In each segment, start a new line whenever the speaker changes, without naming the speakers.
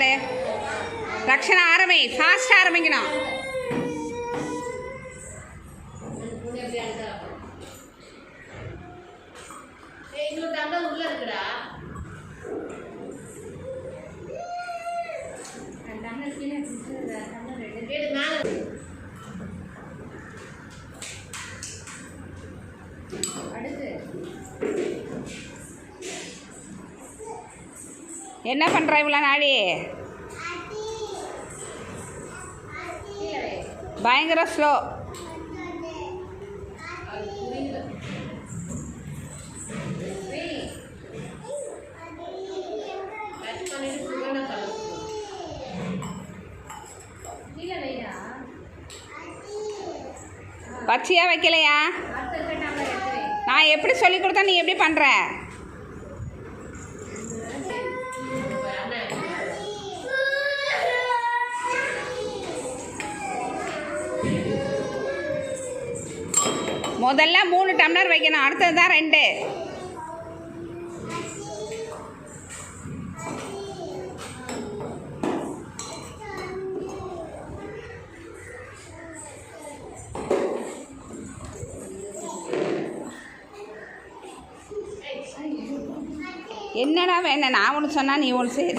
விளையாடு ரக்ஷனா ஆரம்பி ஃபாஸ்ட்டாக ஆரம்பிக்கணும். என்ன பண்ணுற இவ்வளோ நாடி பயங்கர ஸ்லோ
பச்சையாக
பச்சையா வைக்கலையா? நான் எப்படி சொல்லி கொடுத்தா நீ எப்படி பண்ணுற முதல்ல மூணு டம்ளர் வைக்கணும் அடுத்தது தான் ரெண்டு. என்னடா வேணும் நான் ஒன்று சொன்னால் நீ ஒன்று செய்ய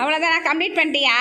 அவ்வளோதான் கம்ப்ளீட் பண்ணிட்டியா?